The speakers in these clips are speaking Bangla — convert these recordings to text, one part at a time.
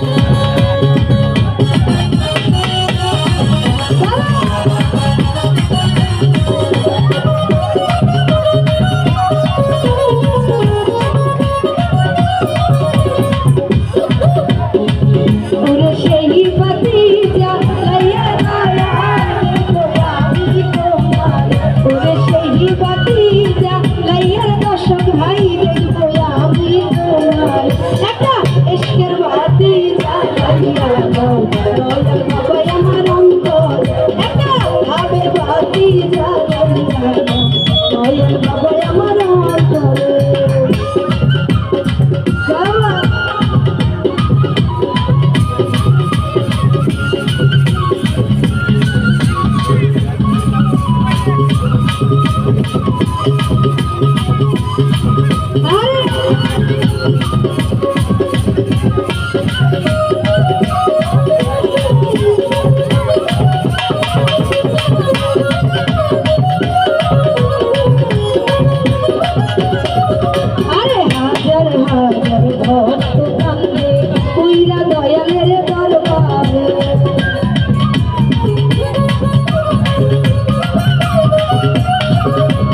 Thank.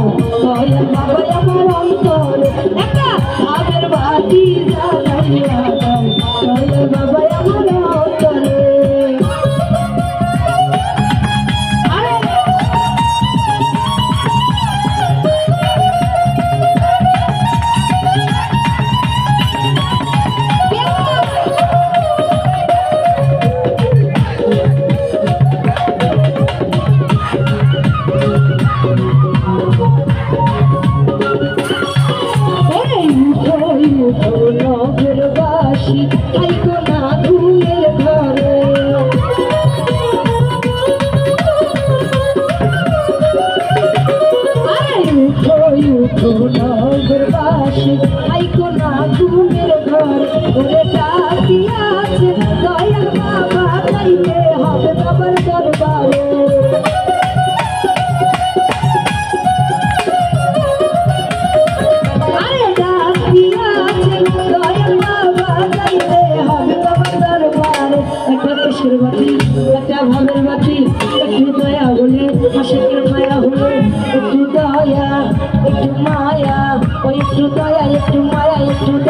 Oh, oh, বাবা নগর বাসী আইকো না ঘুমের ঘর ওরে ডাকিয়া maya, oh, it's too tired, it's too maya, it's too